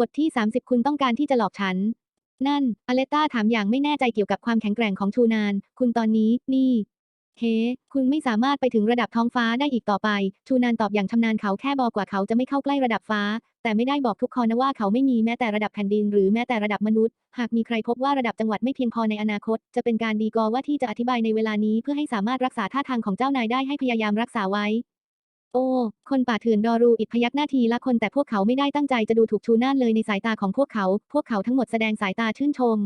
บทที่ 30 คุณต้องการที่จะหลอกฉัน นั่น อเลต้าถามอย่างไม่แน่ใจเกี่ยวกับความแข็งแกร่งของชูนาน คุณตอนนี้ นี่ เฮ้ คุณไม่สามารถไปถึงระดับท้องฟ้าได้อีกต่อไป ชูนานตอบอย่างชำนาญเขาแค่บอกว่าเขาจะไม่เข้าใกล้ระดับฟ้า แต่ไม่ได้บอกทุกคนนะว่าเขาไม่มีแม้แต่ระดับแผ่นดินหรือแม้แต่ระดับมนุษย์ หากมีใครพบว่าระดับจังหวัดไม่เพียงพอในอนาคต จะเป็นการดีกอว่าที่จะอธิบายในเวลานี้เพื่อให้สามารถรักษาท่าทางของเจ้านายได้ให้พยายามรักษาไว้ โอ้ คนป่าเถื่อนดอรูอิดพยักหน้าทีละคนแต่พวกเขาไม่ได้ตั้งใจจะดูถูกชูน่านเลยในสายตาของพวกเขา พวกเขาทั้งหมดแสดงสายตาชื่นชม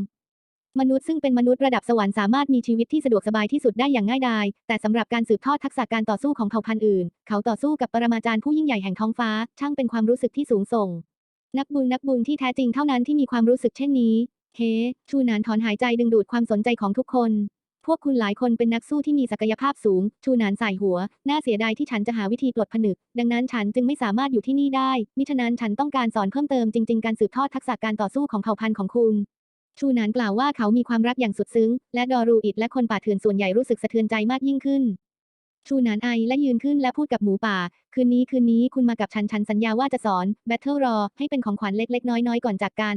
มนุษย์ซึ่งเป็นมนุษย์ระดับสวรรค์สามารถมีชีวิตที่สะดวกสบายที่สุดได้อย่างง่ายดาย แต่สำหรับการสืบทอดทักษะการต่อสู้ของเผ่าพันธุ์อื่น เขาต่อสู้กับปรมาจารย์ผู้ยิ่งใหญ่แห่งท้องฟ้า ช่างเป็นความรู้สึกที่สูงส่ง นักบุญนักบุญที่แท้จริงเท่านั้นที่มีความรู้สึกเช่นนี้ เฮ้ชูนานถอนหายใจดึงดูดความสนใจของทุกคน วกคุณหลายคนเป็นนักสู้ที่มีศักยภาพสูง ชูนานใส่หัว น่าเสียดายที่ฉันจะหาวิธีปลดผนึก ดังนั้นฉันจึงไม่สามารถอยู่ที่นี่ได้ มิฉะนั้นฉันต้องการสอนเพิ่มเติมจริง ๆ การสืบทอดทักษะการต่อสู้ของเผ่าพันธุ์ของคุณชูนานกล่าวว่าเขามีความรักอย่างสุดซึ้ง และดอรูอิดและคนป่าเถื่อนส่วนใหญ่รู้สึกสะเทือนใจมากยิ่งขึ้น ชูนานไอและยืนขึ้นและพูดกับหมูป่า คืนนี้คืนนี้คุณมากับฉันฉันสัญญาว่าจะสอนแบทเทิลรอให้เป็นของขวัญเล็กๆ น้อยๆ ก่อนจากกัน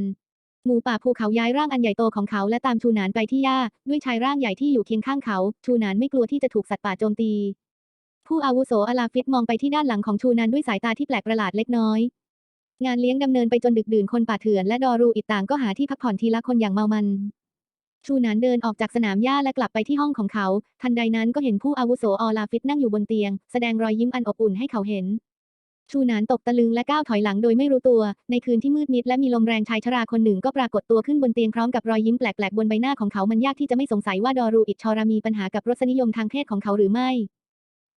หมูป่าภูเขาย้ายร่างอันใหญ่โตของเขาและตามชูนานไปที่หญ้าด้วยชายร่างใหญ่ที่อยู่เคียงข้างเขา ชูนานไม่กลัวที่จะถูกสัตว์ป่าโจมตี ผู้อาวุโสอลาฟิตมองไปที่ด้านหลังของชูนานด้วยสายตาที่แปลกประหลาดเล็กน้อย งานเลี้ยงดำเนินไปจนดึกดื่นคนป่าเถื่อนและดอรูอิดต่างก็หาที่พักผ่อนทีละคนอย่างเมามัน ชูนานเดินออกจากสนามหญ้าและกลับไปที่ห้องของเขา ทันใดนั้นก็เห็นผู้อาวุโสอลาฟิตนั่งอยู่บนเตียง แสดงรอยยิ้มอันอบอุ่นให้เขาเห็น ชูหนานตกตะลึงและก้าวถอยหลังโดยไม่รู้ตัว ในคืนที่มืดมิดและมีลมแรงชายชราคนหนึ่งก็ปรากฏตัวขึ้นบนเตียงพร้อมกับรอยยิ้มแปลกๆบนใบหน้าของเขามันยากที่จะไม่สงสัยว่าดอรูอิดชอรามีปัญหากับรสนิยมทางเพศของเขาหรือไม่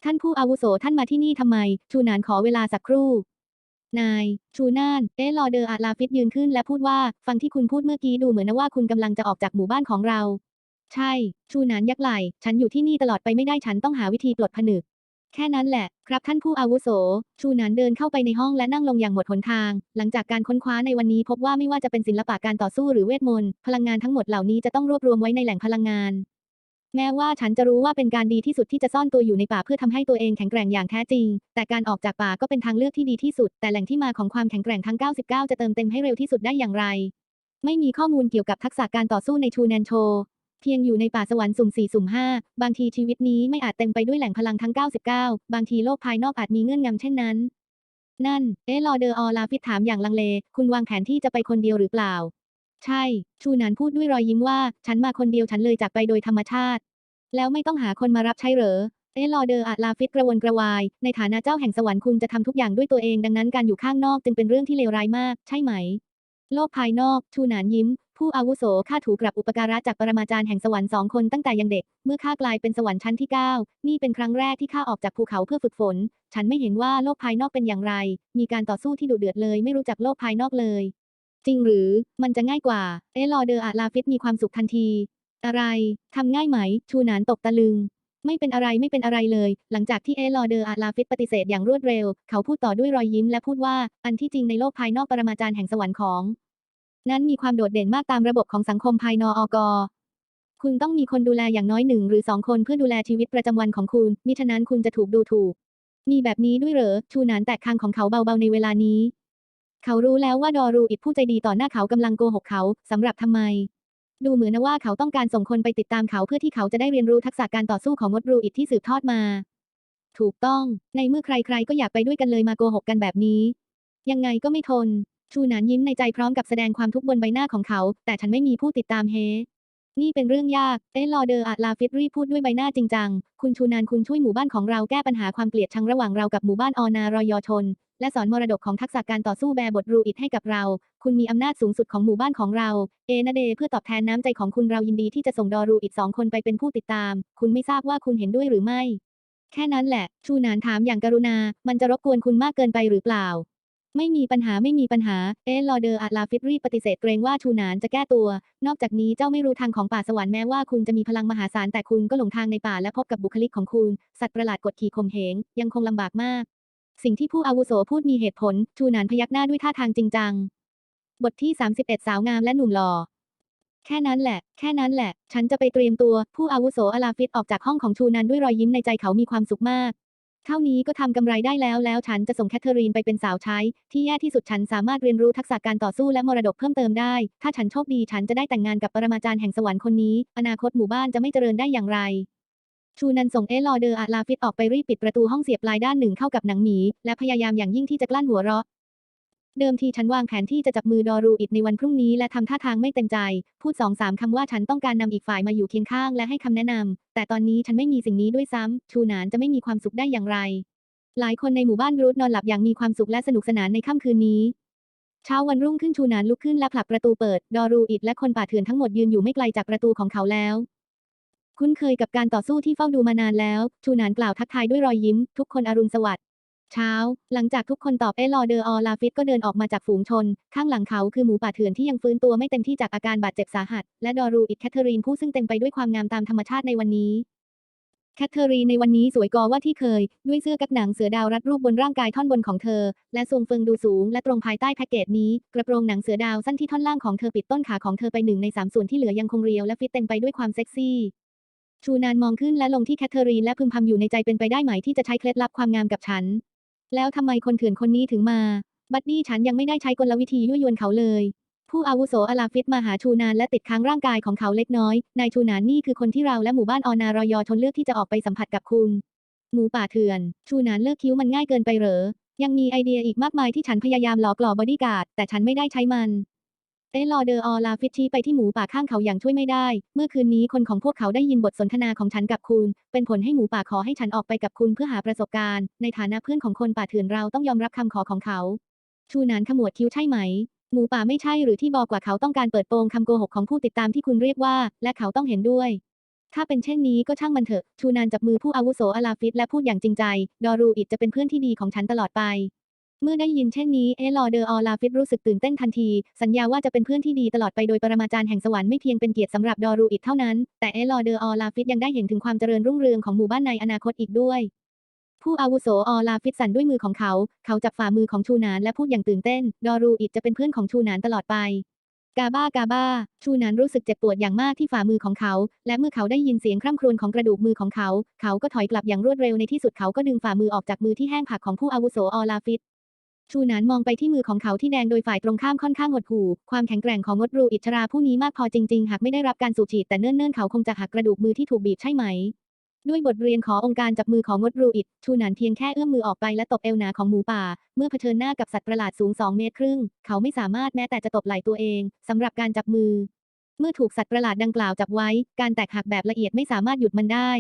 ท่านผู้อาวุโสท่านมาที่นี่ทำไม ชูหนานขอเวลาสักครู่ นาย ชูน่าน เอลอเดอร์อาลาฟิตยืนขึ้นและพูดว่า ฟังที่คุณพูดเมื่อกี้ดูเหมือนนะว่าคุณกำลังจะออกจากหมู่บ้านของเรา ใช่ ชูหนานยักไหล่ ฉันอยู่ที่นี่ตลอดไปไม่ได้ฉันต้องหาวิธีปลดผนึก แค่นั้นแหละ ครับท่านผู้อาวุโส ชูหนานเดินเข้าไปในห้องและนั่งลงอย่างหมดหนทาง หลังจากการค้นคว้าในวันนี้พบว่าไม่ว่าจะเป็นศิลปะการต่อสู้หรือเวทมนต์ พลังงานทั้งหมดเหล่านี้จะต้องรวบรวมไว้ในแหล่งพลังงาน แม้ว่าฉันจะรู้ว่าเป็นการดีที่สุดที่จะซ่อนตัวอยู่ในป่าเพื่อทำให้ตัวเองแข็งแกร่งอย่างแท้จริง แต่การออกจากป่าก็เป็นทางเลือกที่ดีที่สุด แต่แหล่งที่มาของความแข็งแกร่งทั้ง 99 จะเติมเต็มให้เร็วที่สุดได้อย่างไร ไม่มีข้อมูลเกี่ยวกับทักษะการต่อสู้ในชูแนนโช เพียงอยู่ในป่าสวรรค์สุ่ม4สุ่ม5บางทีชีวิตนี้ไม่อาจเต็มไปด้วยแหล่งพลังทั้ง 99 บางทีโลกภายนอกอาจมีเงื่อนงำเช่นนั้น นั่น เอ๊ลอเดอร์ออลาฟิตถามอย่างลังเล คุณวางแผนที่จะไปคนเดียวหรือเปล่า ใช่ ชูนานพูดด้วยรอยยิ้มว่า ฉันมาคนเดียวฉันเลยจากไปโดยธรรมชาติ แล้วไม่ต้องหาคนมารับใช้เหรอเอลอเดอร์อาลาฟิตกระวนกระวาย ในฐานะเจ้าแห่งสวรรค์คุณจะทำทุกอย่างด้วยตัวเองดังนั้นการอยู่ข้างนอกจึงเป็นเรื่องที่เลวร้ายมาก ใช่ไหม โลกภายนอก ชูหนานยิ้ม ผู้อาวุโสข้าถูกกลับอุปการะจากปรมาจารย์แห่งสวรรค์สองคนตั้งแต่ยังเด็ก เมื่อข้ากลายเป็นสวรรค์ชั้นที่ 9 นี่เป็นครั้งแรกที่ข้าออกจากภูเขาเพื่อฝึกฝน ฉันไม่เห็นว่าโลกภายนอกเป็นอย่างไร มีการต่อสู้ที่ดุเดือดเลย ไม่รู้จักโลกภายนอกเลย จริงหรือ มันจะง่ายกว่า เอลอเดอร์อาลาฟิตมีความสุขทันที อะไร ทำง่ายไหม ชูหนานตกตะลึง ไม่เป็นอะไรไม่เป็นอะไรเลย หลังจากที่เอลอเดอร์อาลาฟิตปฏิเสธอย่างรวดเร็ว เขาพูดต่อด้วยรอยยิ้มและพูดว่า อันที่จริงในโลกภายนอกปรมาจารย์แห่งสวรรค์ของ นั้นมีความโดดเด่นมากตามระบบของสังคมภายนอกคุณต้องมีคนดูแลอย่างน้อยหนึ่งหรือสองคนเพื่อดูแลชีวิตประจำวันของคุณ มิฉะนั้นคุณจะถูกดูถูก มีแบบนี้ด้วยเหรอ ชูหนานแตกคางของเขาเบาๆในเวลานี้ เขารู้แล้วว่าดอรูอิดผู้ใจดีต่อหน้าเขากำลังโกหกเขาสำหรับทำไม ดูเหมือนนะว่าเขาต้องการส่งคนไปติดตามเขาเพื่อที่เขาจะได้เรียนรู้ทักษะการต่อสู้ของมดรูอิดที่สืบทอดมา ถูกต้อง ในเมื่อใครๆ ก็อยากไปด้วยกันเลยมาโกหกกันแบบนี้ ยังไงก็ไม่ทน ชูหนานยิ้มในใจพร้อมกับแสดงความทุกข์บนใบหน้าของเขา แต่ฉันไม่มีผู้ติดตามเฮ นี่เป็นเรื่องยาก เอ๊ลอเดอร์อาลาฟิตรีพูดด้วยใบหน้าจริงจัง คุณชูนานคุณช่วยหมู่บ้านของเราแก้ปัญหาความเกลียดชังระหว่างเรากับหมู่บ้านออนารอยอชน และสอนมรดกของทักษะการต่อสู้แบบบทรูอิดให้กับเรา คุณมีอำนาจสูงสุดของหมู่บ้านของเรา เอนาเดเพื่อตอบแทนน้ำใจของคุณเรายินดีที่จะส่งดอรูอิดสองคนไปเป็นผู้ติดตาม คุณไม่ทราบว่าคุณเห็นด้วยหรือไม่ แค่นั้นแหละ ชูนานถามอย่างกรุณา มันจะรบกวนคุณมากเกินไปหรือเปล่า ไม่มีปัญหาไม่มีปัญหา เอลอเดอร์อาลาฟิตรีปฏิเสธเกรงว่าชูนานจะแก้ตัว นอกจากนี้เจ้าไม่รู้ทางของป่าสวรรค์แม้ว่าคุณจะมีพลังมหาศาลแต่คุณก็หลงทางในป่าและพบกับบุคลิกของคุณ สัตว์ประหลาดกดขี่ข่มเหงยังคงลำบากมาก สิ่งที่ผู้อาวุโสพูดมีเหตุผล ชูนานพยักหน้าด้วยท่าทางจริงจัง บทที่ 31 สาวงามและหนุ่มหล่อแค่นั้นแหละ แค่นั้นแหละ ฉันจะไปเตรียมตัว ผู้อาวุโสอาลาฟิตออกจากห้องของชูนันด้วยรอยยิ้มในใจเขามีความสุขมาก เท่านี้ก็ทำกำไรได้แล้วแล้วฉันจะส่งแคทเธอรีนไปเป็นสาวใช้ ที่แย่ที่สุดฉันสามารถเรียนรู้ทักษะการต่อสู้และมรดกเพิ่มเติมได้ ถ้าฉันโชคดีฉันจะได้แต่งงานกับปรมาจารย์แห่งสวรรค์คนนี้ อนาคตหมู่บ้านจะไม่เจริญได้อย่างไร ชูนันส่งเอลอเดอร์อาลาฟิตออกไปรีบปิดประตูห้องเสียบปลายด้านหนึ่งเข้ากับหนังหมี และพยายามอย่างยิ่งที่จะกลั้นหัวเราะ เดิมทีฉันวางแผนที่จะจับมือดอรูอิดในวันพรุ่งนี้และทำท่าทางไม่เต็มใจ พูดสองสามคำว่าฉันต้องการนำอีกฝ่ายมาอยู่เคียงข้างและให้คำแนะนำแต่ตอนนี้ฉันไม่มีสิ่งนี้ด้วยซ้ำชูหนานจะไม่มีความสุขได้อย่างไร หลายคนในหมู่บ้านรูทนอนหลับอย่างมีความสุขและสนุกสนานในค่ำคืนนี้ เช้าวันรุ่งขึ้นชูนานลุกขึ้นและผลักประตูเปิด ดอรูอิดและคนป่าเถื่อนทั้งหมดยืนอยู่ไม่ไกลจากประตูของเขาแล้วคุ้นเคยกับการต่อสู้ที่เฝ้าดูมานานแล้ว ชูนานกล่าวทักทายด้วยรอยยิ้ม ทุกคนอรุณสวัสดิ์ เช้า หลังจากทุกคนตอบเอลอเดออลาฟิตก็เดินออกมาจากฝูงชน ข้างหลังเขาคือหมูป่าเถื่อนที่ยังฟื้นตัวไม่เต็มที่จากอาการบาดเจ็บสาหัส และดอรูอิดแคทเธอรีนผู้ซึ่งเต็มไปด้วยความงามตามธรรมชาติในวันนี้แคทเธอรีนในวันนี้สวยกว่าว่าที่เคย ด้วยเสื้อกั๊กหนังเสือดาวรัดรูปบนร่างกายท่อนบนของเธอ และทรงเฟิงดูสูงและตรงภายใต้แพ็กเกจนี้ กระโปรงหนังเสือดาวสั้นที่ท่อนล่างของเธอปิดต้นขาของเธอไปหนึ่งในสามส่วนที่เหลือยังคงเรียวและฟิตเต็มไปด้วยความเซ็กซี่ ชูนานมองขึ้นและลงที่แคทเธอรีนและพึมพำอยู่ในใจเป็นไปได้ไหมที่จะใช้เคล็ดลับความงามกับฉัน แล้วทำไมคนเถื่อนคนนี้ถึงมา บัดดี้ฉันยังไม่ได้ใช้กลวิธียั่วยวนเขาเลย ผู้อาวุโสอลาฟิตมาหาชูนานและติดค้างร่างกายของเขาเล็กน้อย นายชูนานนี่คือคนที่เราและหมู่บ้านออนารอยอชนเลือกที่จะออกไปสัมผัสกับคุณ หมูป่าเถื่อน ชูนานเลิกคิ้วมันง่ายเกินไปเหรอ ยังมีไอเดียอีกมากมายที่ฉันพยายามหลอกหล่อบอดี้การ์ดแต่ฉันไม่ได้ใช้มัน เอลอเดอออลาฟิตชี้ไปที่หมูป่าข้างเขาอย่างช่วยไม่ได้ เมื่อคืนนี้คนของพวกเขาได้ยินบทสนทนาของฉันกับคุณ เป็นผลให้หมูป่าขอให้ฉันออกไปกับคุณเพื่อหาประสบการณ์ ในฐานะเพื่อนของคนป่าเถื่อนเราต้องยอมรับคำขอของเขา ชูนานขมวดคิ้วใช่ไหม หมูป่าไม่ใช่หรือที่บอกว่าเขาต้องการเปิดโปงคำโกหกของผู้ติดตามที่คุณเรียกว่า และเขาต้องเห็นด้วย ถ้าเป็นเช่นนี้ก็ช่างมันเถอะ ชูนานจับมือผู้อาวุโสอลาฟิตและพูดอย่างจริงใจ ดอรูอิดจะเป็นเพื่อนที่ดีของฉันตลอดไป เมื่อได้ยินเช่นนี้ เอลอเดอออลาฟิตรู้สึกตื่นเต้นทันที สัญญาว่าจะเป็นเพื่อนที่ดีตลอดไปโดยปรมาจารย์แห่งสวรรค์ไม่เพียงเป็นเกียรติสำหรับดอรูอิดเท่านั้น แต่เอลอเดออลาฟิตยังได้เห็นถึงความเจริญรุ่งเรืองของหมู่บ้านในอนาคตอีกด้วย ผู้อาวุโสออลาฟิตสั่นด้วยมือของเขา เขาจับฝ่ามือของชูนานและพูดอย่างตื่นเต้น ดอรูอิดจะเป็นเพื่อนของชูนานตลอดไป กาบ้ากาบ้า ชูนานรู้สึกเจ็บปวดอย่างมากที่ฝ่ามือของเขา และเมื่อเขาได้ยินเสียงคร่ำครวญของกระดูกมือของเขา เขาก็ถอยกลับอย่างรวดเร็วในที่สุดเขาก็ดึงฝ่ามือออกจากมือที่แห้งผากของผู้อาวุโสออลาฟิต ชูนานมองไปที่มือของเขาที่แดงโดยฝ่ายตรงข้ามค่อนข้างหดหู่ ความแข็งแกร่งของงดรูอิชราผู้นี้มากพอจริงๆ หากไม่ได้รับการสูบฉีดแต่เนิ่นๆ เขาคงจะหักกระดูกมือที่ถูกบีบใช่ไหม ด้วยบทเรียนขอองค์การจับมือของงดรูอิดชูนานเพียงแค่เอื้อมมือออกไปและตบเอวหนาของหมูป่า เมื่อเผชิญหน้ากับสัตว์ประหลาดสูง 2 เมตรครึ่ง เขาไม่สามารถแม้แต่จะตบไหล่ตัวเองสำหรับการจับมือ เมื่อถูกสัตว์ประหลาดดังกล่าวจับไว้ การแตกหักแบบละเอียดไม่สามารถหยุดมันได้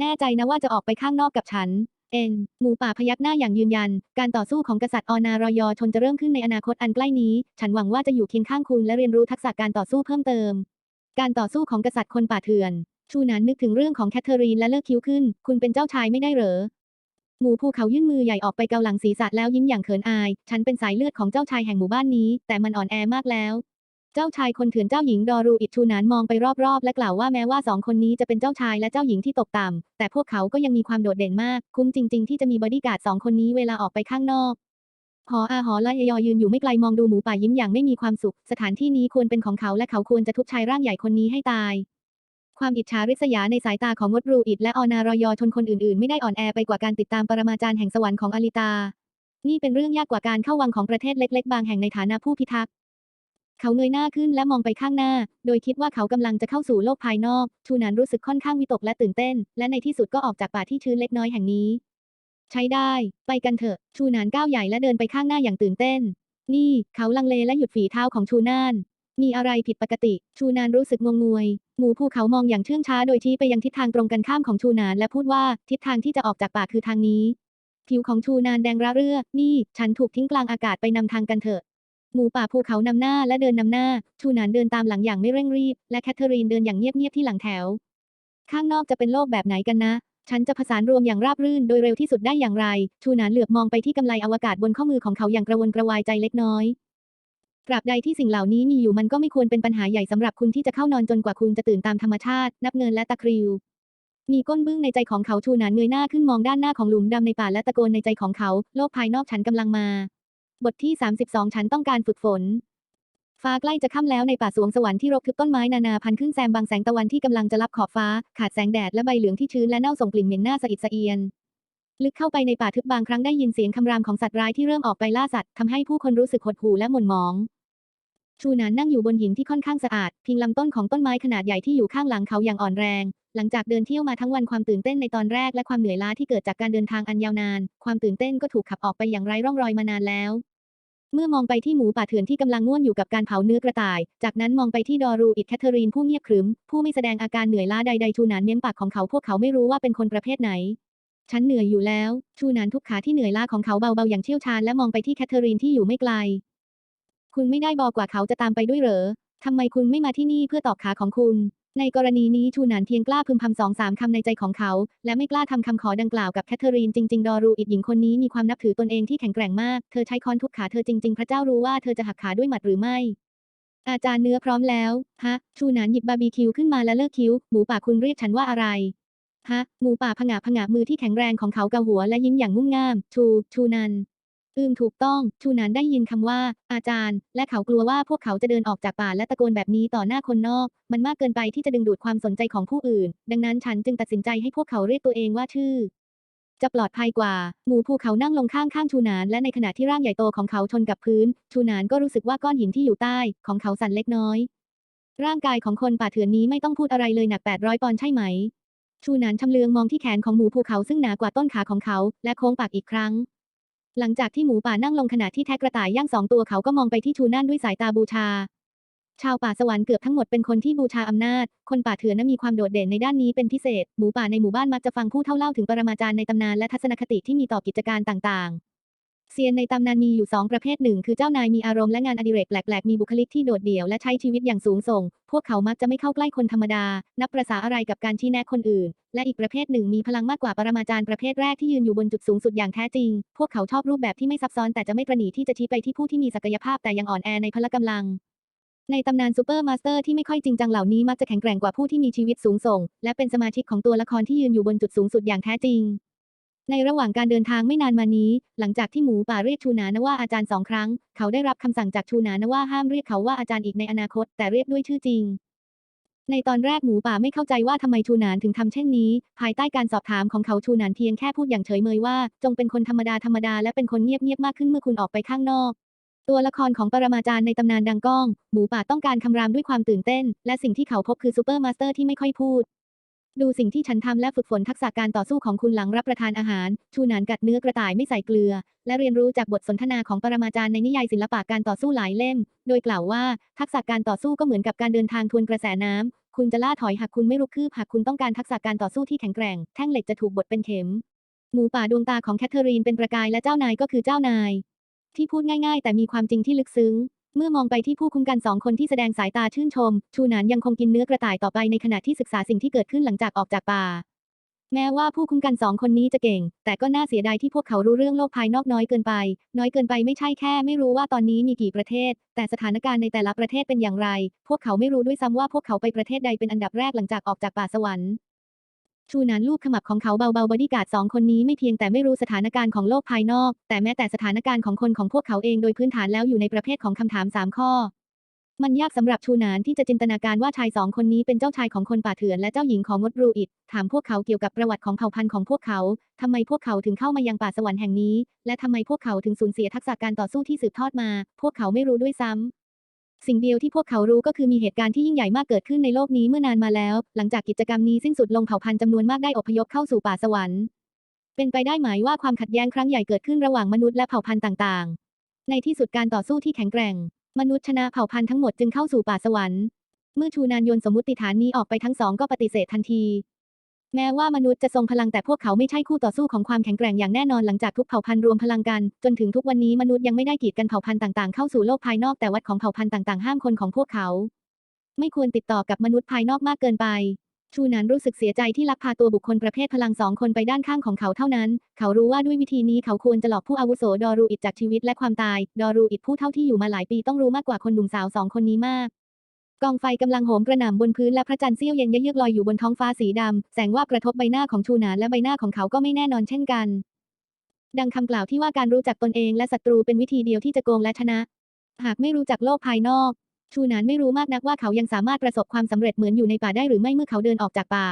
แน่ใจนะว่าจะออกไปข้างนอกกับฉัน เอนหมูป่าพยักหน้าอย่างยืนยัน การต่อสู้ของกษัตริย์อนารอยอชนจะเริ่มขึ้นในอนาคตอันใกล้นี้ ฉันหวังว่าจะอยู่เคียงข้างคุณและเรียนรู้ทักษะการต่อสู้เพิ่มเติม การต่อสู้ของกษัตริย์คนป่าเถื่อน ชูนานนึกถึงเรื่องของแคทเธอรีนและเลิกคิ้วขึ้น คุณเป็นเจ้าชายไม่ได้เหรอ หมูภูเขายื่นมือใหญ่ออกไปเกาหลังศีรษะแล้วยิ้มอย่างเขินอาย ฉันเป็นสายเลือดของเจ้าชายแห่งหมู่บ้านนี้ แต่มันอ่อนแอมากแล้ว เจ้าชายคนเถื่อนเจ้าหญิงดอรูอิดชูนานมองไปรอบๆ และกล่าวว่าแม้ว่าสองคนนี้จะเป็นเจ้าชายและเจ้าหญิงที่ตกต่ำ แต่พวกเขาก็ยังมีความโดดเด่นมาก คุ้มจริง ๆ ที่จะมีบอดี้การ์ดสองคนนี้เวลาออกไปข้างนอกหออาหอและยอยืนอยู่ไม่ไกลมองดูหมูป่ายิ้มอย่างไม่มีความสุข สถานที่นี้ควรเป็นของเขาและเขาควรจะทุบชายร่างใหญ่คนนี้ให้ตาย ความอิจฉาริษยาในสายตาของงดรูอิดและออนารอยอชนคนอื่นๆ ไม่ได้อ่อนแอไปกว่าการติดตามปรมาจารย์แห่งสวรรค์ของอลิตา นี่เป็นเรื่องยากกว่าการเข้าวังของประเทศเล็ก ๆ บางแห่งในฐานะผู้พิทักษ์ เขาเงยหน้าขึ้นและมองไปข้างหน้า โดยคิดว่าเขากำลังจะเข้าสู่โลกภายนอก ชูนานรู้สึกค่อนข้างวิตกและตื่นเต้น และในที่สุดก็ออกจากป่าที่ชื้นเล็กน้อยแห่งนี้ ใช้ได้ ไปกันเถอะ ชูนานก้าวใหญ่และเดินไปข้างหน้าอย่างตื่นเต้น นี่ เขาลังเลและหยุดฝีเท้าของชูนานมีอะไรผิดปกติ ชูนานรู้สึกงงงวย หมูภูเขามองอย่างเชื่องช้าโดยชี้ไปยังทิศทางตรงกันข้ามของชูนานและพูดว่าทิศทางที่จะออกจากป่าคือทางนี้ ผิวของชูนานแดงระเรื่อ นี่ ฉันถูกทิ้งกลางอากาศไปนำทางกันเถอะ หมูป่าภูเขานำหน้าและเดินนำหน้า ชูนานเดินตามหลังอย่างไม่เร่งรีบ และแคทเธอรีนเดินอย่างเงียบๆที่หลังแถว ข้างนอกจะเป็นโลกแบบไหนกันนะ ฉันจะผสานรวมอย่างราบรื่นโดยเร็วที่สุดได้อย่างไร ชูนานเหลือบมองไปที่กำไลอวกาศบนข้อมือของเขาอย่างกระวนกระวายใจเล็กน้อยตราบใดที่สิ่งเหล่านี้มีอยู่มันก็ไม่ควรเป็นปัญหาใหญ่สำหรับคุณที่จะเข้านอนจนกว่าคุณจะตื่นตามธรรมชาติ นับเงินและตะคริว มีก้นบึ้งในใจของเขาชูนานเงยหน้าขึ้นมองด้านหน้าของหลุมดำในป่าและตะโกนในใจของเขา โลกภายนอกฉันกำลังมา บทที่ 32 ฉันต้องการฝึกฝน ฟ้าใกล้จะค่ำแล้วในป่าสวงสวรรค์ที่รกทึบต้นไม้นานาพันธุ์ขึ้นแซมบางแสงตะวันที่กำลังจะลับขอบฟ้า ขาดแสงแดดและใบเหลืองที่ชื้นและเน่าส่งกลิ่นเหม็นหน้าสะอิดสะเอียน ลึกเข้าไปในป่าทึบบางครั้งได้ยินเสียงคำรามของสัตว์ร้ายที่เริ่มออกไปล่าสัตว์ทำให้ผู้คนรู้สึกหดหู่และหม่นหมอง ชูนานนั่งอยู่บนหินที่ค่อนข้างสะอาดพิงลำต้นของต้นไม้ขนาดใหญ่ที่อยู่ข้างหลังเขาอย่างอ่อนแรง หลังจากเดินเที่ยวมาทั้งวันความตื่นเต้นในตอนแรกและความเหนื่อยล้าที่เกิดจากการเดินทางอันยาวนาน ความตื่นเต้นก็ถูกขับออกไปอย่างไร้ร่องรอยมานานแล้ว เมื่อมองไปที่หมูป่าเถื่อนที่กำลังง่วนอยู่กับการเผาเนื้อกระต่าย จากนั้นมองไปที่ดอรูอิดแคทเธอรีนผู้เงียบขรึม ผู้ไม่แสดงอาการเหนื่อยล้าใดๆชูนานเม้มปากของเขาพวกเขาไม่รู้ว่าเป็นคนประเภทไหน ฉันเหนื่อยอยู่แล้ว ชูนานทุบขาที่เหนื่อยล้าของเขาเบาๆอย่างเชี่ยวชาญและมองไปที่แคทเธอรีนที่อยู่ไม่ไกล คุณไม่ได้บอกว่าเขาจะตามไปด้วยเหรอทำไมคุณไม่มาที่นี่เพื่อตอกขาของคุณ ในกรณีนี้ชูนานเพียงกล้าพึมพำสองสามคำในใจของเขา และไม่กล้าทำคำขอดังกล่าวกับแคทเธอรีนจริง ๆ ดอรูอิดหญิงคนนี้มีความนับถือตนเองที่แข็งแกร่งมาก เธอใช้ค้อนทุบขาเธอจริง ๆ พระเจ้ารู้ว่าเธอจะหักขาด้วยหมัดหรือไม่ อาจารย์เนื้อพร้อมแล้วฮะชูนานหยิบบาร์บีคิวขึ้นมาและเลิกคิ้วหมูป่าคุณเรียกฉันว่าอะไรฮะหมูป่าผงะผงะมือที่แข็งแรงของเขาเกาหัวและยิ้มอย่างงุ่มง่ามชูชูนัน อืมถูกต้อง ชูนันได้ยินคำว่า อาจารย์ และเขากลัวว่าพวกเขาจะเดินออกจากป่าและตะโกนแบบนี้ต่อหน้าคนนอก มันมากเกินไปที่จะดึงดูดความสนใจของผู้อื่น ดังนั้นฉันจึงตัดสินใจให้พวกเขาเรียกตัวเองว่าชื่อ จะปลอดภัยกว่า หมูภูเขานั่งลงข้างข้างชูนาน และในขณะที่ร่างใหญ่โตของเขาชนกับพื้น ชูนานก็รู้สึกว่าก้อนหินที่อยู่ใต้ ของเขาสั่นเล็กน้อย ร่างกายของคนป่าเถื่อนนี้ไม่ต้องพูดอะไรเลยหนัก 800 ปอนด์ใช่ไหม ชูนานชำเลืองมองที่แขนของหมูภูเขาซึ่งหนากว่าต้นขาของเขา และโค้งปากอีกครั้ง หลังจากที่หมูป่านั่งลงขณะที่แท็กกระต่ายย่างสองตัวเขาก็มองไปที่ชูนั่นด้วยสายตาบูชา ชาวป่าสวรรค์เกือบทั้งหมดเป็นคนที่บูชาอำนาจ คนป่าเถื่อนนั้นมีความโดดเด่นในด้านนี้เป็นพิเศษ หมูป่าในหมู่บ้านมักจะฟังผู้เท่าเล่าถึงปรมาจารย์ในตำนานและทัศนคติที่มีต่อกิจการต่างๆ เซียนในตำนานมีอยู่สองประเภทหนึ่งคือเจ้านายมีอารมณ์และงานอดิเรกแปลกๆ มีบุคลิกที่โดดเดี่ยวและใช้ชีวิตอย่างสูงส่ง พวกเขามักจะไม่เข้าใกล้คนธรรมดา นับประษาอะไรกับการชี้แนะคนอื่น และอีกประเภทหนึ่งมีพลังมากกว่าปรมาจารย์ประเภทแรกที่ยืนอยู่บนจุดสูงสุดอย่างแท้จริง พวกเขาชอบรูปแบบที่ไม่ซับซ้อนแต่จะไม่ประหนีที่จะชี้ไปที่ผู้ที่มีศักยภาพแต่ยังอ่อนแอในพละกำลังในตำนานซูเปอร์มาสเตอร์ที่ไม่ค่อยจริงจังเหล่านี้มักจะแข็งแกร่งกว่าผู้ที่มีชีวิตสูงส่ง และเป็นสมาชิกของตัวละครที่ยืนอยู่บนจุดสูงสุดอย่างแท้จริง ในระหว่างการเดินทางไม่นานมานี้ หลังจากที่หมูป่าเรียกชูนานว่าอาจารย์สองครั้ง เขาได้รับคำสั่งจากชูนานว่าห้ามเรียกเขาว่าอาจารย์อีกในอนาคต แต่เรียกด้วยชื่อจริง ในตอนแรกหมูป่าไม่เข้าใจว่าทำไมชูนานถึงทำเช่นนี้ ภายใต้การสอบถามของเขาชูนานเพียงแค่พูดอย่างเฉยเมยว่า จงเป็นคนธรรมดาธรรมดาและเป็นคนเงียบๆมากขึ้นเมื่อคุณออกไปข้างนอกตัวละครของปรมาจารย์ในตำนานดังก้อง หมูป่าต้องการคำรามด้วยความตื่นเต้น และสิ่งที่เขาพบคือซูเปอร์มาสเตอร์ที่ไม่ค่อยพูด ดูสิ่งที่ฉันทำและฝึกฝนทักษะการต่อสู้ของคุณหลังรับประทานอาหาร ชูหนานกัดเนื้อกระต่ายไม่ใส่เกลือ และเรียนรู้จากบทสนทนาของปรมาจารย์ในนิยายศิลปะการต่อสู้หลายเล่ม โดยกล่าวว่าทักษะการต่อสู้ก็เหมือนกับการเดินทางทวนกระแสน้ำ คุณจะล่าถอยหากคุณไม่รุกคืบหากคุณต้องการทักษะการต่อสู้ที่แข็งแกร่ง แท่งเหล็กจะถูกบดเป็นเข็ม หมูป่าดวงตาของแคทเธอรีนเป็นประกายและเจ้านายก็คือเจ้านาย ที่พูดง่าย ๆ แต่มีความจริงที่ลึกซึ้ง เมื่อมองไปที่ผู้คุ้มกันสองคนที่แสดงสายตาชื่นชม ชูหนานยังคงกินเนื้อกระต่ายต่อไปในขณะที่ศึกษาสิ่งที่เกิดขึ้นหลังจากออกจากป่า แม้ว่าผู้คุ้มกันสองคนนี้จะเก่ง แต่ก็น่าเสียดายที่พวกเขารู้เรื่องโลกภายนอกน้อยเกินไป น้อยเกินไปไม่ใช่แค่ ไม่รู้ว่าตอนนี้มีกี่ประเทศ แต่สถานการณ์ในแต่ละประเทศเป็นอย่างไร พวกเขาไม่รู้ด้วยซ้ำว่าพวกเขาไปประเทศใดเป็นอันดับแรกหลังจากออกจากป่าสวรรค์ ชูนานลูกขมับของเขาเบาๆบอดี้การ์ดสองคนนี้ไม่เพียงแต่ไม่รู้สถานการณ์ของโลกภายนอก แต่แม้แต่สถานการณ์ของคนของพวกเขาเองโดยพื้นฐานแล้วอยู่ในประเภทของคำถามสามข้อ มันยากสำหรับชูนานที่จะจินตนาการว่าชายสองคนนี้เป็นเจ้าชายของคนป่าเถื่อนและเจ้าหญิงของมดรูอิดถามพวกเขาเกี่ยวกับประวัติของเผ่าพันธุ์ของพวกเขาทำไมพวกเขาถึงเข้ามายังป่าสวรรค์แห่งนี้ และทำไมพวกเขาถึงสูญเสียทักษะการต่อสู้ที่สืบทอดมา พวกเขาไม่รู้ด้วยซ้ำ สิ่งเดียวที่พวกเขารู้ก็คือมีเหตุการณ์ที่ยิ่งใหญ่มากเกิดขึ้นในโลกนี้เมื่อนานมาแล้ว หลังจากกิจกรรมนี้สิ้นสุดลงเผ่าพันธุ์จำนวนมากได้อพยพเข้าสู่ป่าสวรรค์ เป็นไปได้ไหมว่าความขัดแย้งครั้งใหญ่เกิดขึ้นระหว่างมนุษย์และเผ่าพันธุ์ต่างๆ ในที่สุดการต่อสู้ที่แข็งแกร่ง มนุษย์ชนะเผ่าพันธุ์ทั้งหมดจึงเข้าสู่ป่าสวรรค์ เมื่อชูนานยนสมมติฐานนี้ออกไปทั้งสองก็ปฏิเสธทันที แม้ว่ามนุษย์จะทรงพลังแต่พวกเขาไม่ใช่คู่ต่อสู้ของความแข็งแกร่งอย่างแน่นอนหลังจากทุกเผ่าพันธุ์รวมพลังกัน จนถึงทุกวันนี้มนุษย์ยังไม่ได้กีดกันเผ่าพันธุ์ต่างๆเข้าสู่โลกภายนอกแต่วัดของเผ่าพันธุ์ต่างๆห้ามคนของพวกเขา ไม่ควรติดต่อกับมนุษย์ภายนอกมากเกินไปชูนันรู้สึกเสียใจที่ลักพาตัวบุคคลประเภทพลังสองคนไปด้านข้างของเขาเท่านั้น เขารู้ว่าด้วยวิธีนี้เขาควรจะหลอกผู้อาวุโสดอรูอิดจากชีวิตและความตาย ดอรูอิดผู้เท่าที่อยู่มาหลายปีต้องรู้มากกว่าคนหนุ่มสาวสองคนนี้มาก กองไฟกำลังโหมกระหน่ำบนพื้นและพระจันทร์เสี้ยวเย็นเยือกลอยอยู่บนท้องฟ้าสีดำ แสงว่าบกระทบใบหน้าของชูนานและใบหน้าของเขาก็ไม่แน่นอนเช่นกัน ดังคำกล่าวที่ว่าการรู้จักตนเองและศัตรูเป็นวิธีเดียวที่จะโกงและชนะ หากไม่รู้จักโลกภายนอก ชูนานไม่รู้มากนักว่าเขายังสามารถประสบความสำเร็จเหมือนอยู่ในป่าได้หรือไม่เมื่อเขาเดินออกจากป่า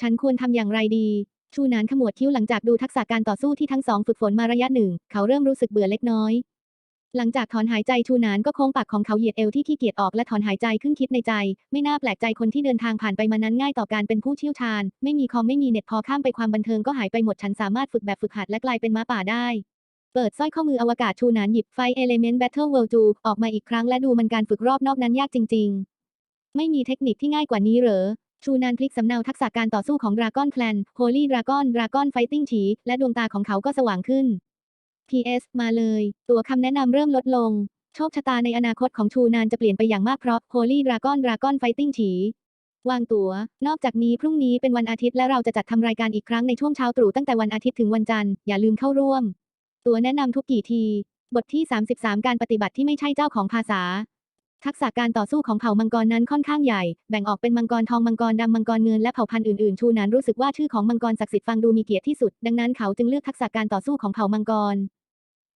ฉันควรทำอย่างไรดี ชูนานขมวดคิ้วหลังจากดูทักษะการต่อสู้ที่ทั้งสองฝึกฝนมาระยะหนึ่ง เขาเริ่มรู้สึกเบื่อเล็กน้อย หลังจากถอนหายใจชูนานก็โค้งปากของเขาเหยียดเอวที่ขี้เกียจออกและถอนหายใจขึ้นคิดในใจ ไม่น่าแปลกใจคนที่เดินทางผ่านไปมานั้นง่ายต่อการเป็นผู้เชี่ยวชาญ ไม่มีคอมไม่มีเน็ตพอข้ามไปความบันเทิงก็หายไปหมดฉันสามารถฝึกแบบฝึกหัดและกลายเป็นม้าป่าได้เปิดสร้อยข้อมืออวกาศชูนานหยิบไฟเอเลเมนต์แบทเทิลเวิลด์จูออกมาอีกครั้งและดูมันการฝึกรอบนอกนั้นยากจริง ๆ ไม่มีเทคนิคที่ง่ายกว่านี้เหรอ ชูนานพลิกสำเนาทักษะการต่อสู้ของดราก้อนแคลนโฮลี่ดราก้อนดราก้อนไฟติ้งฉีและดวงตาของเขาก็สว่างขึ้น PS มาเลย ตัวคำแนะนำเริ่มลดลง โชคชะตาในอนาคตของชูนานจะเปลี่ยนไปอย่างมากเพราะ Holy Dragon Dragon Fighting ฉีวางตัวนอกจากนี้พรุ่งนี้เป็นวันอาทิตย์และเราจะจัดทำรายการอีกครั้งในช่วงเช้าตรู่ตั้งแต่วันอาทิตย์ถึงวันจันทร์ อย่าลืมเข้าร่วม ตัวแนะนำทุกกี่ที บทที่ 33 การปฏิบัติที่ไม่ใช่เจ้าของภาษา ทักษะการต่อสู้ของเผ่ามังกรนั้นค่อนข้างใหญ่ แบ่งออกเป็นมังกรทองมังกรดำมังกรเงินและเผ่าพันธุ์อื่นๆ ชูนานรู้สึกว่าชื่อของมังกรศักดิ์สิทธิ์ฟังดูมีเกียรติที่สุด ดังนั้นเขาจึงเลือกทักษะการต่อสู้ของเผ่ามังกร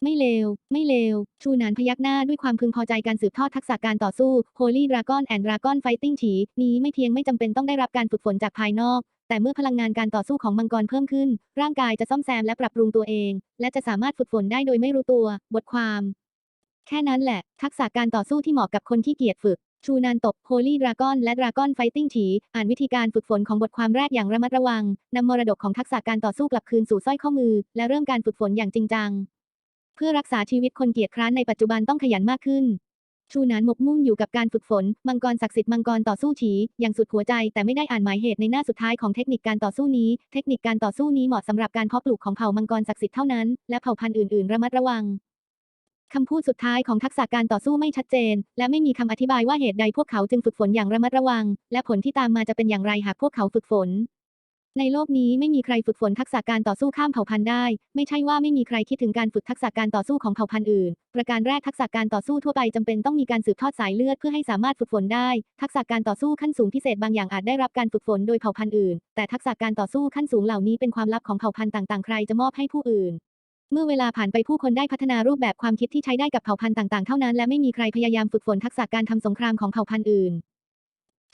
ไม่เลว ไม่เลว ชูนานพยักหน้าด้วยความพึงพอใจการสืบทอดทักษะการต่อสู้ Holy Dragon and Dragon Fighting ฉีนี้ไม่เพียงไม่จำเป็นต้องได้รับการฝึกฝนจากภายนอกแต่เมื่อพลังงานการต่อสู้ของมังกรเพิ่มขึ้น ร่างกายจะซ่อมแซมและปรับปรุงตัวเอง และจะสามารถฝึกฝนได้โดยไม่รู้ตัว บทความ แค่นั้นแหละ ทักษะการต่อสู้ที่เหมาะกับคนที่เกียจฝึก ชูนานตบ Holy Dragon และ Dragon Fighting ฉีอ่านวิธีการฝึกฝนของบทความแรกอย่างระมัดระวัง นำมรดกของทักษะการต่อสู้กลับคืนสู่สร้อยข้อมือ และเริ่มการฝึกฝนอย่างจริงจัง เพื่อรักษาชีวิตคนเกียจคร้านในปัจจุบันต้องขยันมากขึ้น ชูนานหมกมุ่นอยู่กับการฝึกฝน มังกรศักดิ์สิทธิ์มังกรต่อสู้ฉีอย่างสุดหัวใจ แต่ไม่ได้อ่านหมายเหตุในหน้าสุดท้ายของเทคนิคการต่อสู้นี้ เทคนิคการต่อสู้นี้เหมาะสำหรับการเพาะปลูกของเผ่ามังกรศักดิ์สิทธิ์เท่านั้น และเผ่าพันธุ์อื่นๆ ระมัดระวัง คำพูดสุดท้ายของทักษะการต่อสู้ไม่ชัดเจน และไม่มีคำอธิบายว่าเหตุใดพวกเขาจึงฝึกฝนอย่างระมัดระวัง และผลที่ตามมาจะเป็นอย่างไรหากพวกเขาฝึกฝน ในโลกนี้ไม่มีใครฝึกฝนทักษะการต่อสู้ข้ามเผ่าพันธุ์ได้ ไม่ใช่ว่าไม่มีใครคิดถึงการฝึกทักษะการต่อสู้ของเผ่าพันธุ์อื่น ประการแรกทักษะการต่อสู้ทั่วไปจำเป็นต้องมีการสืบทอดสายเลือดเพื่อให้สามารถฝึกฝนได้ ทักษะการต่อสู้ขั้นสูงพิเศษบางอย่างอาจได้รับการฝึกฝนโดยเผ่าพันธุ์อื่น แต่ทักษะการต่อสู้ขั้นสูงเหล่านี้เป็นความลับของเผ่าพันธุ์ต่างๆ ใครจะมอบให้ผู้อื่น เมื่อเวลาผ่านไปผู้คนได้พัฒนารูปแบบความคิดที่ใช้ได้กับเผ่าพันธุ์ต่างๆ เท่านั้น และไม่มีใครพยายามฝึกฝนทักษะการทำสงครามของเผ่าพันธุ์อื่น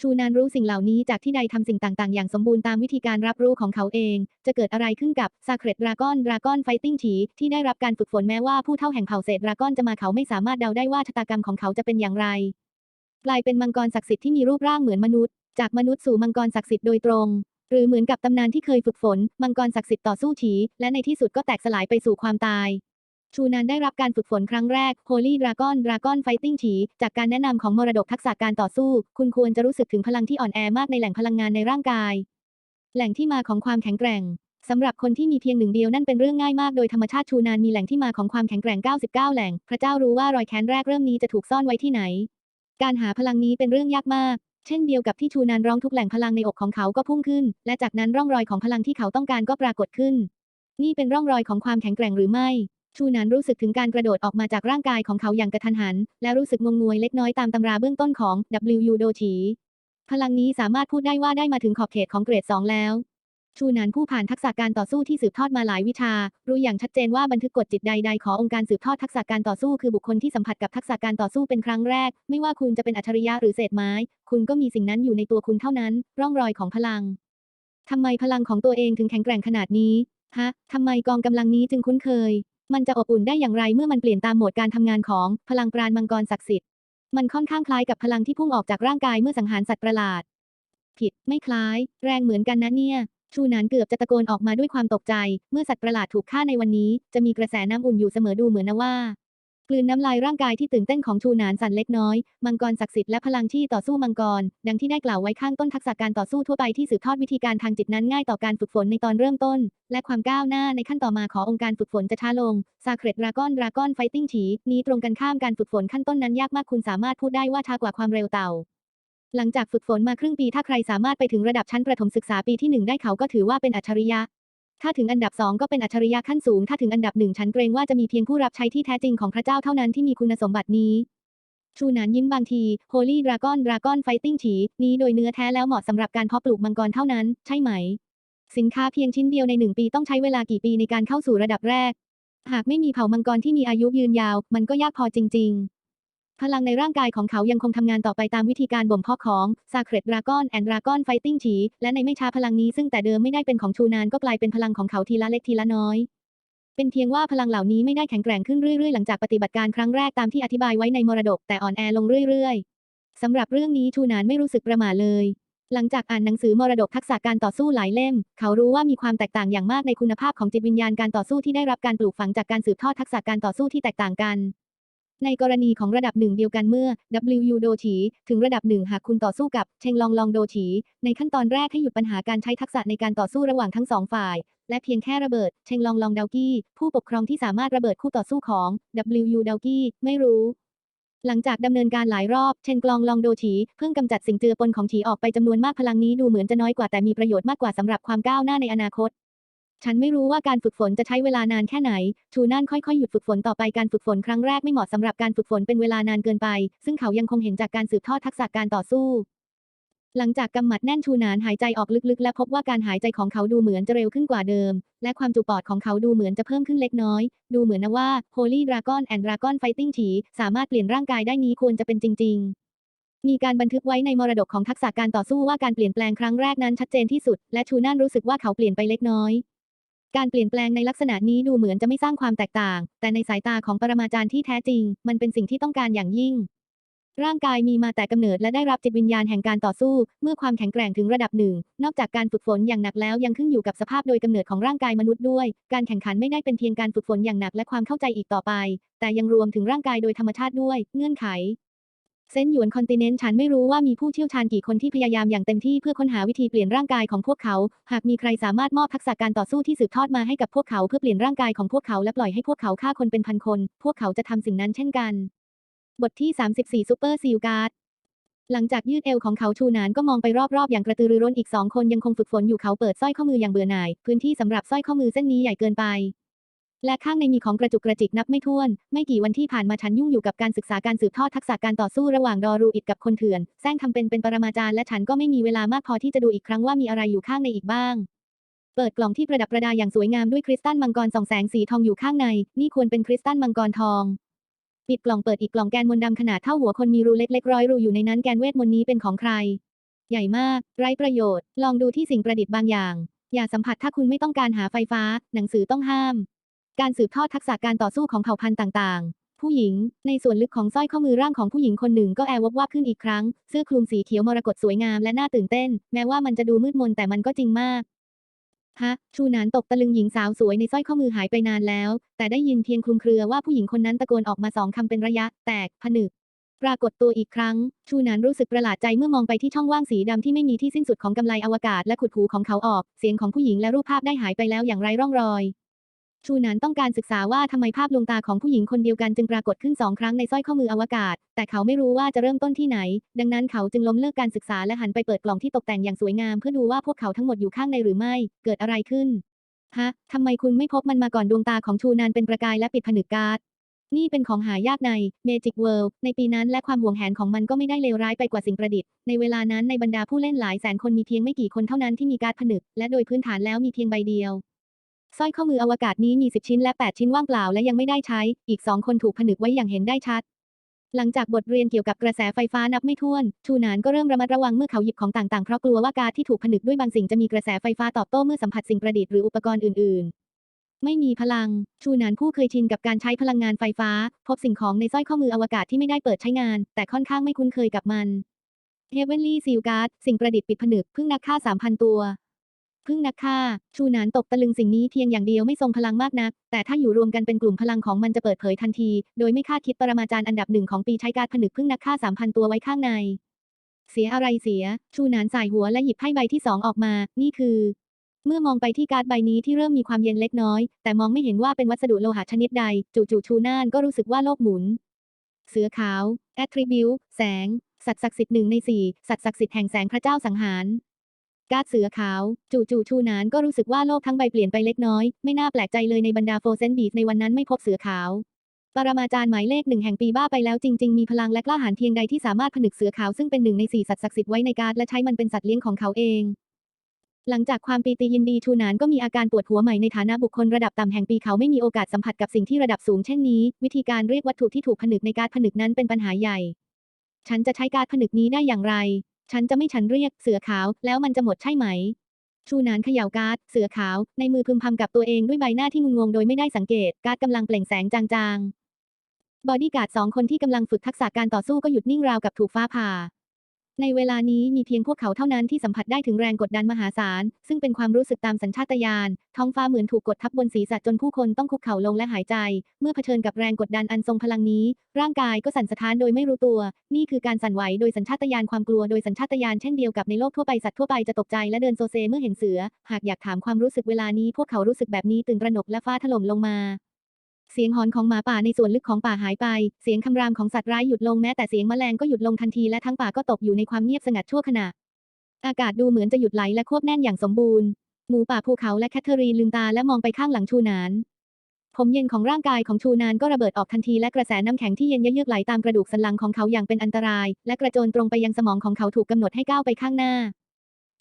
ชูนานรู้สิ่งเหล่านี้จากที่ใดทำสิ่งต่างๆ อย่างสมบูรณ์ตามวิธีการรับรู้ของเขาเอง จะเกิดอะไรขึ้นกับ Sacred Dragon Dragon Fighting ฉีที่ได้รับการฝึกฝนแม้ว่าผู้เท่าแห่งเผ่าเศษดราก้อนจะมาเขาไม่สามารถเดาได้ว่าชะตากรรมของเขาจะเป็นอย่างไร กลายเป็นมังกรศักดิ์สิทธิ์ที่มีรูปร่างเหมือนมนุษย์ จากมนุษย์สู่มังกรศักดิ์สิทธิ์โดยตรง หรือเหมือนกับตำนานที่เคยฝึกฝน มังกรศักดิ์สิทธิ์ต่อสู้ฉี และในที่สุดก็แตกสลายไปสู่ความตาย ชูนานได้รับการฝึกฝนครั้งแรก Holy Dragon Dragon Fighting ฉี จากการแนะนำของมรดกทักษะการต่อสู้ คุณควรจะรู้สึกถึงพลังที่อ่อนแอมากในแหล่งพลังงานในร่างกาย แหล่งที่มาของความแข็งแกร่งสำหรับคนที่มีเพียงหนึ่งเดียวนั่นเป็นเรื่องง่ายมากโดยธรรมชาติชูนานมีแหล่งที่มาของความแข็งแกร่ง 99 แหล่ง พระเจ้ารู้ว่ารอยแค้นแรกเริ่มนี้จะถูกซ่อนไว้ที่ไหน การหาพลังนี้เป็นเรื่องยากมาก เช่นเดียวกับที่ชูนันร้องทุกแหล่งพลังในอกของเขาก็พุ่งขึ้น และจากนั้นร่องรอยของพลังที่เขาต้องการก็ปรากฏขึ้น นี่เป็นร่องรอยของความแข็งแกร่งหรือไม่ ชูนันรู้สึกถึงการกระโดดออกมาจากร่างกายของเขาอย่างกระทันหัน และรู้สึกงงงวยเล็กน้อยตามตำราเบื้องต้นของ W โดชีพลังนี้สามารถพูดได้ว่าได้มาถึงขอบเขตของเกรด 2 แล้ว ชูนานผู้ผ่านทักษะการต่อสู้ที่สืบทอดมาหลายวิชา รู้อย่างชัดเจนว่าบันทึกกฎจิตใดๆ ขององค์การสืบทอดทักษะการต่อสู้คือบุคคลที่สัมผัสกับทักษะการต่อสู้เป็นครั้งแรก ไม่ว่าคุณจะเป็นอัจฉริยะหรือเศษไม้ คุณก็มีสิ่งนั้นอยู่ในตัวคุณเท่านั้น ร่องรอยของพลังทำไมพลังของตัวเองถึงแข็งแกร่งขนาดนี้ฮะทำไมกองกำลังนี้จึงคุ้นเคย มันจะอบอุ่นได้อย่างไรเมื่อมันเปลี่ยนตามโหมดการทำงานของพลังปราณมังกรศักดิ์สิทธิ์มันค่อนข้างคล้ายกับพลังที่พุ่งออกจากร่างกายเมื่อสังหารสัตว์ประหลาด ผิดไม่คล้าย แรงเหมือนกันนะเนี่ย ชูนานเกือบจะตะโกนออกมาด้วยความตกใจ เมื่อสัตว์ประหลาดถูกฆ่าในวันนี้ จะมีกระแสน้ำอุ่นอยู่เสมอดูเหมือนนะว่ากลืนน้ำลายร่างกายที่ตื่นเต้นของชูนานสั่นเล็กน้อย มังกรศักดิ์สิทธิ์และพลังที่ต่อสู้มังกร ดังที่ได้กล่าวไว้ข้างต้นทักษะการต่อสู้ทั่วไปที่สืบทอดวิธีการทางจิตนั้นง่ายต่อการฝึกฝนในตอนเริ่มต้น และความก้าวหน้าในขั้นต่อมาขององค์การฝึกฝนจะช้าลง Sacred Dragon Dragon Fighting ฉีนี้ตรงกันข้ามการฝึกฝนขั้นต้นนั้นยากมากคุณสามารถพูดได้ว่าช้ากว่าความเร็วเต่า หลังจากฝึกฝนมาครึ่งปีถ้าใครสามารถไปถึงระดับชั้นประถมศึกษาปีที่หนึ่งได้เขาก็ถือว่าเป็นอัจฉริยะ ถ้าถึงอันดับสองก็เป็นอัจฉริยะขั้นสูง ถ้าถึงอันดับหนึ่งฉันเกรงว่าจะมีเพียงผู้รับใช้ที่แท้จริงของพระเจ้าเท่านั้นที่มีคุณสมบัตินี้ ชูนานยิ้มบางที Holy Dragon Dragon Fighting ฉีนี้โดยเนื้อแท้แล้วเหมาะสำหรับการเพาะปลูกมังกรเท่านั้น ใช่ไหม สินค้าเพียงชิ้นเดียวในหนึ่งปีต้องใช้เวลากี่ปีในการเข้าสู่ระดับแรก หากไม่มีเผ่ามังกรที่มีอายุยืนยาว มันก็ยากพอจริง ๆ พลังในร่างกายของเขายังคงทำงานต่อไปตามวิธีการบ่มเพาะของ Sacred Dragon and Dragon Fighting ฉี และในไม่ช้าพลังนี้ซึ่งแต่เดิมไม่ได้เป็นของชูนานก็กลายเป็นพลังของเขาทีละเล็กทีละน้อย เป็นเพียงว่าพลังเหล่านี้ไม่ได้แข็งแกร่งขึ้นเรื่อยๆ หลังจากปฏิบัติการครั้งแรกตามที่อธิบายไว้ในมรดกแต่อ่อนแอลงเรื่อยๆสำหรับเรื่องนี้ชูนานไม่รู้สึกประหม่าเลย หลังจากอ่านหนังสือมรดกทักษะการต่อสู้หลายเล่ม เขารู้ว่ามีความแตกต่างอย่างมากในคุณภาพของจิตวิญญาณการต่อสู้ที่ได้รับการปลูกฝังจากการสืบทอดทักษะการต่อสู้ที่แตกต่างกัน ในกรณีของระดับหนึ่งเดียวกันเมื่อ WU โดฉีถึงระดับหนึ่งหากคุณต่อสู้กับเชงลองลองโดฉีในขั้นตอนแรกให้หยุดปัญหาการใช้ทักษะในการต่อสู้ระหว่างทั้งสองฝ่าย และเพียงแค่ระเบิดเชงลองลองดาวกี้ ผู้ปกครองที่สามารถระเบิดคู่ต่อสู้ของ WU ดาวกี้ไม่รู้ หลังจากดำเนินการหลายรอบ เชนกลองลองโดฉีเพิ่งกำจัดสิ่งเจือปนของฉีออกไปจำนวนมากพลังนี้ดูเหมือนจะน้อยกว่าแต่มีประโยชน์มากกว่าสำหรับความก้าวหน้าในอนาคต ฉันไม่รู้ว่าการฝึกฝนจะใช้เวลานานแค่ไหน ชูน่านค่อยๆ หยุดฝึกฝนต่อไปการฝึกฝนครั้งแรกไม่เหมาะสำหรับการฝึกฝนเป็นเวลานานเกินไป ซึ่งเขายังคงเห็นจากการสืบทอดทักษะการต่อสู้ หลังจากกำหมัดแน่นชูนานหายใจออกลึกๆ และพบว่าการหายใจของเขาดูเหมือนจะเร็วขึ้นกว่าเดิม และความจุปอดของเขาดูเหมือนจะเพิ่มขึ้นเล็กน้อย ดูเหมือนนะว่า Holy Dragon and Dragon Fighting ฉีสามารถเปลี่ยนร่างกายได้นี้ควรจะเป็นจริง ๆมีการบันทึกไว้ในมรดกของทักษะการต่อสู้ว่าการเปลี่ยนแปลงครั้งแรกนั้นชัดเจนที่สุด และชูน่านรู้สึกว่าเขาเปลี่ยนไปเล็กน้อย การเปลี่ยนแปลงในลักษณะนี้ดูเหมือนจะไม่สร้างความแตกต่าง แต่ในสายตาของปรมาจารย์ที่แท้จริง มันเป็นสิ่งที่ต้องการอย่างยิ่ง ร่างกายมีมาแต่กำเนิดและได้รับจิตวิญญาณแห่งการต่อสู้ เมื่อความแข็งแกร่งถึงระดับหนึ่ง นอกจากการฝึกฝนอย่างหนักแล้วยังขึ้นอยู่กับสภาพโดยกำเนิดของร่างกายมนุษย์ด้วย การแข่งขันไม่ได้เป็นเพียงการฝึกฝนอย่างหนักและความเข้าใจอีกต่อไป แต่ยังรวมถึงร่างกายโดยธรรมชาติด้วย เงื่อนไข เซนหยวนคอนติเนนต์ฉันไม่รู้ว่ามีผู้เชี่ยวชาญกี่คนที่พยายามอย่างเต็มที่เพื่อค้นหาวิธีเปลี่ยนร่างกายของพวกเขา หากมีใครสามารถมอบทักษะการต่อสู้ที่สืบทอดมาให้กับพวกเขาเพื่อเปลี่ยนร่างกายของพวกเขาและปล่อยให้พวกเขาฆ่าคนเป็นพันคน พวกเขาจะทำสิ่งนั้นเช่นกัน บทที่ 34ซูเปอร์ซีลการ์ดหลังจากยืดเอวของเขาชูนานก็มองไปรอบๆ อย่างกระตือรือร้นอีกสองคนยังคงฝึกฝนอยู่เขาเปิดสร้อยข้อมืออย่างเบื่อหน่าย พื้นที่สำหรับสร้อยข้อมือเส้นนี้ใหญ่เกินไป และข้างในมีของกระจุกกระจิกนับไม่ถ้วน ไม่กี่วันที่ผ่านมาฉันยุ่งอยู่กับการศึกษาการสืบทอดทักษะการต่อสู้ระหว่างดอรูอิดกับคนเถื่อนแซงทำเป็นเป็นปรมาจารย์และฉันก็ไม่มีเวลามากพอที่จะดูอีกครั้งว่ามีอะไรอยู่ข้างในอีกบ้าง เปิดกล่องที่ประดับประดาอย่างสวยงามด้วยคริสตัลมังกรส่องแสงสีทองอยู่ข้างใน นี่ควรเป็นคริสตัลมังกรทองปิดกล่องเปิดอีกกล่องแกนมนต์ดำขนาดเท่าหัวคนมีรูเล็กๆร้อยรูอยู่ในนั้นแกนเวทมนต์นี้เป็นของใคร ใหญ่มาก ไร้ประโยชน์ ลองดูที่สิ่งประดิษฐ์บางอย่าง อย่าสัมผัสถ้าคุณไม่ต้องการหาไฟฟ้า หนังสือต้องห้าม การสืบทอดทักษะการต่อสู้ของเผ่าพันธุ์ต่างๆ ผู้หญิง ในส่วนลึกของสร้อยข้อมือร่างของผู้หญิงคนหนึ่งก็แอวบว่าบขึ้นอีกครั้ง เสื้อคลุมสีเขียวมรกตสวยงามและน่าตื่นเต้น แม้ว่ามันจะดูมืดมนแต่มันก็จริงมาก ฮะ ชูนานตกตะลึงหญิงสาวสวยในสร้อยข้อมือหายไปนานแล้ว แต่ได้ยินเพียงคลุมเครือว่าผู้หญิงคนนั้นตะโกนออกมาสองคำเป็นระยะ แตก ผนึกปรากฏตัวอีกครั้ง ชูนานรู้สึกประหลาดใจเมื่อมองไปที่ช่องว่างสีดำที่ไม่มีที่สิ้นสุดของกำไลอวกาศและขุดหูของเขาออก เสียงของผู้หญิงและรูปภาพได้หายไปแล้วอย่างไร้ร่องรอย ชูนานต้องการศึกษาว่าทำไมภาพลวงตาของผู้หญิงคนเดียวกันจึงปรากฏขึ้นสองครั้งในสร้อยข้อมืออวกาศ แต่เขาไม่รู้ว่าจะเริ่มต้นที่ไหน ดังนั้นเขาจึงล้มเลิกการศึกษาและหันไปเปิดกล่องที่ตกแต่งอย่างสวยงามเพื่อดูว่าพวกเขาทั้งหมดอยู่ข้างในหรือไม่ เกิดอะไรขึ้น ฮะทำไมคุณไม่พบมันมาก่อนดวงตาของชูนานเป็นประกายและปิดผนึกการ์ดนี่เป็นของหายากใน Magic World ในปีนั้นและความห่วงแหนของมันก็ไม่ได้เลวร้ายไปกว่าสิ่งประดิษฐ์ ในเวลานั้นในบรรดาผู้เล่นหลายแสนคนมีเพียงไม่กี่คนเท่านั้นที่มีการผนึก และโดยพื้นฐานแล้วมีเพียงใบเดียว สร้อยข้อมืออวกาศนี้มี 10 ชิ้นและ 8 ชิ้นว่างเปล่าและยังไม่ได้ใช้ อีก2คนถูกผนึกไว้อย่างเห็นได้ชัด หลังจากบทเรียนเกี่ยวกับกระแสไฟฟ้านับไม่ถ้วน ชูนานก็เริ่มระมัดระวังเมื่อเขาหยิบของต่างๆ เพราะกลัวว่าการที่ถูกผนึกด้วยบางสิ่งจะมีกระแสไฟฟ้าตอบโต้เมื่อสัมผัสสิ่งประดิษฐ์หรืออุปกรณ์อื่น ๆไม่มีพลัง ชูนานผู้เคยชินกับการใช้พลังงานไฟฟ้า พบสิ่งของในสร้อยข้อมืออวกาศที่ไม่ได้เปิดใช้งาน แต่ค่อนข้างไม่คุ้นเคยกับมัน Heavenly Seal Guard สิ่งประดิษฐ์ปิดผนึกพึ่งนักฆ่า 3,000 ตัว พึ่งนักฆ่า ชูนานตกตะลึงสิ่งนี้เพียงอย่างเดียวไม่ทรงพลังมากนัก แต่ถ้าอยู่รวมกันเป็นกลุ่มพลังของมันจะเปิดเผยทันที โดยไม่คาดคิดปรมาจารย์อันดับหนึ่งของปีใช้การผนึกพึ่งนักฆ่า3,000ตัวไว้ข้างใน เสียอะไรเสีย ชูนานสายหัวและหยิบไพ่ใบที่สองออกมา นี่คือ เมื่อมองไปที่การ์ดใบนี้ที่เริ่มมีความเย็นเล็กน้อย แต่มองไม่เห็นว่าเป็นวัสดุโลหะชนิดใด จู่ๆชูนานก็รู้สึกว่าโลกหมุน เสือขาว attribute แสง สัตว์ศักดิ์สิทธิ์หนึ่งในสี่สัตว์ศักดิ์สิทธิ์แห่งแสงพระเจ้าสังหาร การ์ดเสือขาว จู่ๆชูนานก็รู้สึกว่าโลกทั้งใบเปลี่ยนไปเล็กน้อย ไม่น่าแปลกใจเลยในบรรดาโฟเซนบีในวันนั้นไม่พบเสือขาว ปรมาจารย์หมายเลขหนึ่งแห่งปีบ้าไปแล้วจริง ๆ มีพลังและกล้าหาญเพียงใดที่สามารถผนึกเสือขาวซึ่งเป็นหนึ่งในสี่สัตว์ศักดิ์สิทธิ์ไว้ในการ์ดและใช้มันเป็นสัตว์เลี้ยงของเขาเองหลังจากความปีติยินดีชูนานก็มีอาการปวดหัวใหม่ในฐานะบุคคลระดับต่ำแห่งปีเขาไม่มีโอกาสสัมผัสกับสิ่งที่ระดับสูงเช่นนี้ วิธีการเรียกวัตถุที่ถูกผนึกในการดผนึกนั้นเป็นปัญหาใหญ่ ฉันจะใช้การดผนึกนี้ได้อย่างไร ฉันจะไม่ฉันเรียกเสือขาว แล้วมันจะหมดใช่ไหม ชูนานเขย่าการ์ดเสือขาว ในมือพึมพำกับตัวเองด้วยใบหน้าที่งุนงงโดยไม่ได้สังเกต การ์ดกำลังเปล่งแสงจางๆ บอดี้การ์ดสองคนที่กำลังฝึกทักษะการต่อสู้ก็หยุดนิ่งราวกับถูกฟ้าผ่า ในเวลานี้มีเพียงพวกเขาเท่านั้นที่สัมผัสได้ถึงแรงกดดันมหาศาล ซึ่งเป็นความรู้สึกตามสัญชาตญาณ ท้องฟ้าเหมือนถูกกดทับบนศีรษะจนผู้คนต้องคุกเข่าลงและหายใจ เมื่อเผชิญกับแรงกดดันอันทรงพลังนี้ ร่างกายก็สั่นสะท้านโดยไม่รู้ตัว นี่คือการสั่นไหวโดยสัญชาตญาณความกลัวโดยสัญชาตญาณเช่นเดียวกับในโลกทั่วไปสัตว์ทั่วไปจะตกใจและเดินโซเซเมื่อเห็นเสือ หากอยากถามความรู้สึกเวลานี้พวกเขารู้สึกแบบนี้ตื่นระหนกและฟ้าถล่มลงมา เสียงหอนของหมาป่าในส่วนลึกของป่าหายไป เสียงคำรามของสัตว์ร้ายหยุดลงแม้แต่เสียงแมลงก็หยุดลงทันทีและทั้งป่าก็ตกอยู่ในความเงียบสงัดชั่วขณะ อากาศดูเหมือนจะหยุดไหลและควบแน่นอย่างสมบูรณ์ หมูป่าภูเขาและแคทเธอรีนลืมตาและมองไปข้างหลังชูนาน ผมเย็นของร่างกายของชูนานก็ระเบิดออกทันทีและกระแสน้ำแข็งที่เย็นเยือกไหลตามกระดูกสันหลังของเขาอย่างเป็นอันตราย และกระโจนตรงไปยังสมองของเขาถูกกำหนดให้ก้าวไปข้างหน้า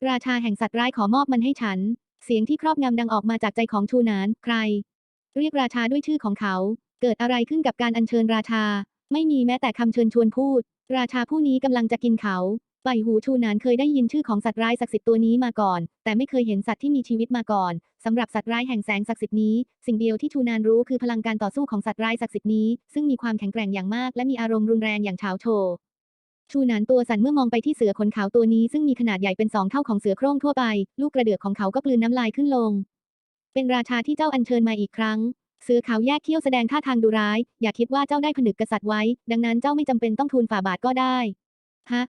ราชาแห่งสัตว์ร้ายขอมอบมันให้ฉัน เสียงที่ครอบงำดังออกมาจากใจของชูนาน ใคร เรียกราชาด้วยชื่อของเขา เกิดอะไรขึ้นกับการอัญเชิญราชา ไม่มีแม้แต่คำเชิญชวนพูด ราชาผู้นี้กำลังจะกินเขาใบหูชูนานเคยได้ยินชื่อของสัตว์ร้ายศักดิ์สิทธิ์ตัวนี้มาก่อน แต่ไม่เคยเห็นสัตว์ที่มีชีวิตมาก่อนสำหรับสัตว์ร้ายแห่งแสงศักดิ์สิทธิ์นี้ สิ่งเดียวที่ชูนานรู้คือพลังการต่อสู้ของสัตว์ร้ายศักดิ์สิทธิ์นี้ ซึ่งมีความแข็งแกร่งอย่างมาก และมีอารมณ์รุนแรงอย่างเฉาโชว์ชูนานตัวสั่นเมื่อมองไปที่เสือขนขาวตัวนี้ซึ่งมีขนาดใหญ่เป็นสองเท่าของเสือโคร่งทั่วไป ลูกกระเดือกของเขาก็กลืนน้ำลายขึ้นลง เป็นราชาที่เจ้าอัญเชิญมาอีกครั้ง ซื้อเขาแยกเขี้ยวแสดงท่าทางดุร้าย อย่าคิดว่าเจ้าได้ผนึกกษัตริย์ไว้ ดังนั้นเจ้าไม่จำเป็นต้องทูลฝ่าบาทก็ได้ ฮะ